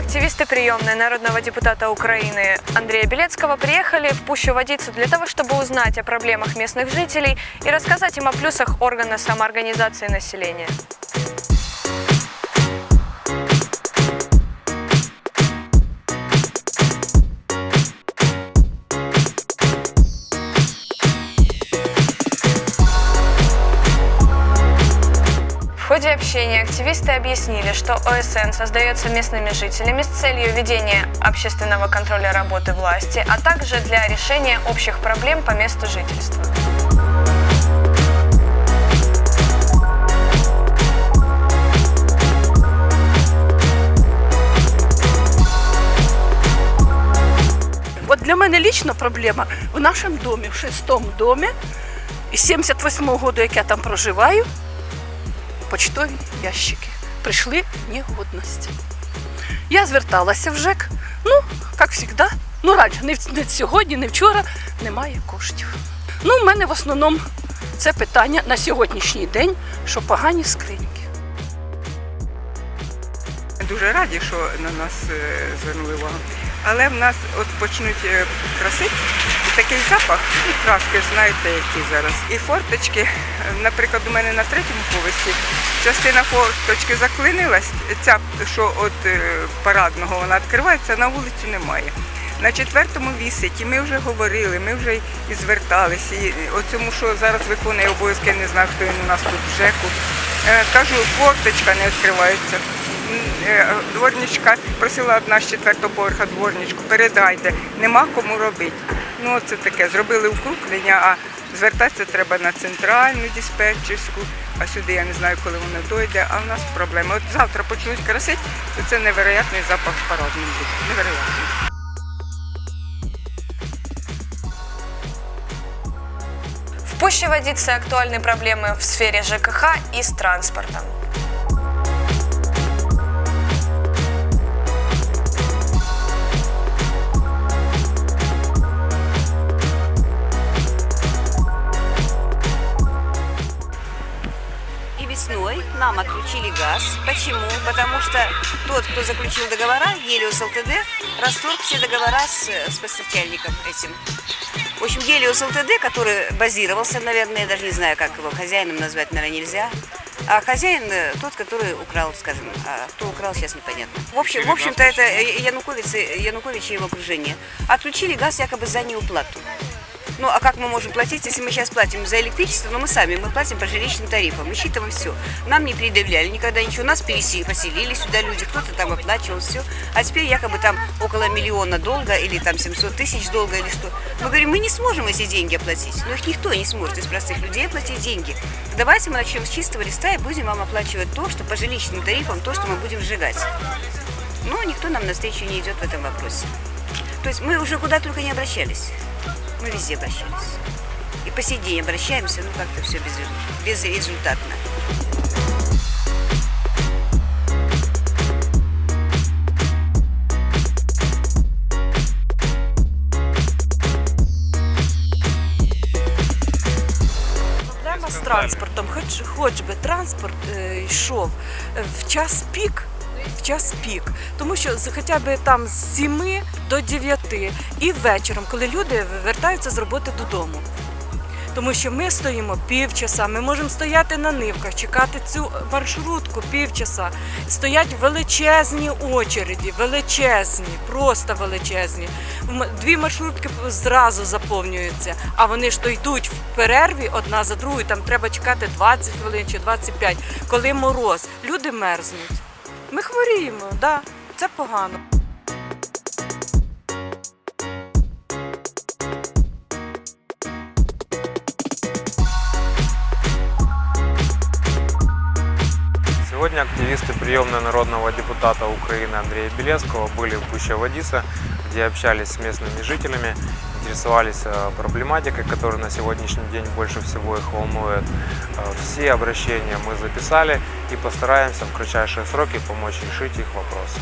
Активисты приемной народного депутата Украины Андрея Белецкого приехали в Пущу Водицу для того, чтобы узнать о проблемах местных жителей и рассказать им о плюсах органа самоорганизации населения. ходе общения активисты объяснили, что ОСН создается местными жителями с целью ведения общественного контроля работы власти, а также для решения общих проблем по месту жительства. От для мене лічно проблема в нашому домі, в шестому домі, із 78-го року, як я там проживаю, почтові ящики прийшли в негодність. Я зверталася в ЖЕК, ну, як завжди, ну раніше, не, не сьогодні, не вчора, немає коштів. Ну, в мене в основному це питання на сьогоднішній день, що погані скриньки. Дуже раді, що на нас е, звернули увагу. Але в нас от почнуть е, красити такий запах, і краски, знаєте, які зараз. І форточки, е, наприклад, у мене на третьому поверсі частина форточки заклинилась, ця, що от е, парадного вона відкривається, на вулицю немає. На четвертому вісить, і ми вже говорили, ми вже і зверталися. І оцьому, що зараз виконує обов'язки, я не знаю, хто він у нас тут в ЖЕКу. Е, Кажу, форточка не відкривається. Е, Дворничка просила одна з четвертого поверха дворничку, передайте, нема кому робити. Ну, це таке, зробили укрупнення, а звертатися треба на центральну диспетчерську, а сюди я не знаю, коли воно дойде, а в нас проблема. От завтра почнуть красити, то це невероятний запах парадний буде. Невероятний. В Пуще Водицы актуальны проблемы в сфере ЖКХ и с транспортом. Нам отключили газ. Почему? Потому что тот, кто заключил договора, Гелиос ЛТД, расторг все договора с, с поставщиком этим. В общем, Гелиос ЛТД, который базировался, наверное, я даже не знаю, как его хозяином назвать, наверное, нельзя. А хозяин э, тот, который украл, скажем, а кто украл, сейчас непонятно. В общем, в общем-то, это э, Янукович, Янукович и его окружение. Отключили газ якобы за неуплату. Ну, а как мы можем платить, если мы сейчас платим за электричество, но мы сами, мы платим по жилищным тарифам, мы считываем все. Нам не предъявляли никогда ничего, нас поселили сюда люди, кто-то там оплачивал все. А теперь якобы там около миллиона долга или там 700 тысяч долга или что. Мы говорим, мы не сможем эти деньги оплатить. Но их никто не сможет из простых людей оплатить деньги. Давайте мы начнем с чистого листа и будем вам оплачивать то, что по жилищным тарифам, то, что мы будем сжигать. Но никто нам навстречу не идет в этом вопросе. То есть мы уже куда только не обращались. Мы везде обращались. И по сей день обращаемся, ну как-то все безрезультатно. Проблема з транспортом, хоч, хоч би транспорт е, йшов е, в час пік. В час пік, тому що хоча б там з 7 до 9 і вечором, коли люди вертаються з роботи додому. Тому що ми стоїмо півчаса, ми можемо стояти на нивках, чекати цю маршрутку півчаса. Стоять величезні очереді, величезні, просто величезні. Дві маршрутки зразу заповнюються, а вони ж то йдуть в перерві одна за другою, там треба чекати 20 хвилин чи 25, коли мороз. Люди мерзнуть. Ми хворіємо, да, це погано. Сегодня активисты приемной народного депутата Украины Андрея Белецкого были в Пуще Водица, где общались с местными жителями, интересовались э, проблематикой, которая на сегодняшний день больше всего их волнует. Э, Все обращения мы записали и постараемся в кратчайшие сроки помочь решить их вопросы.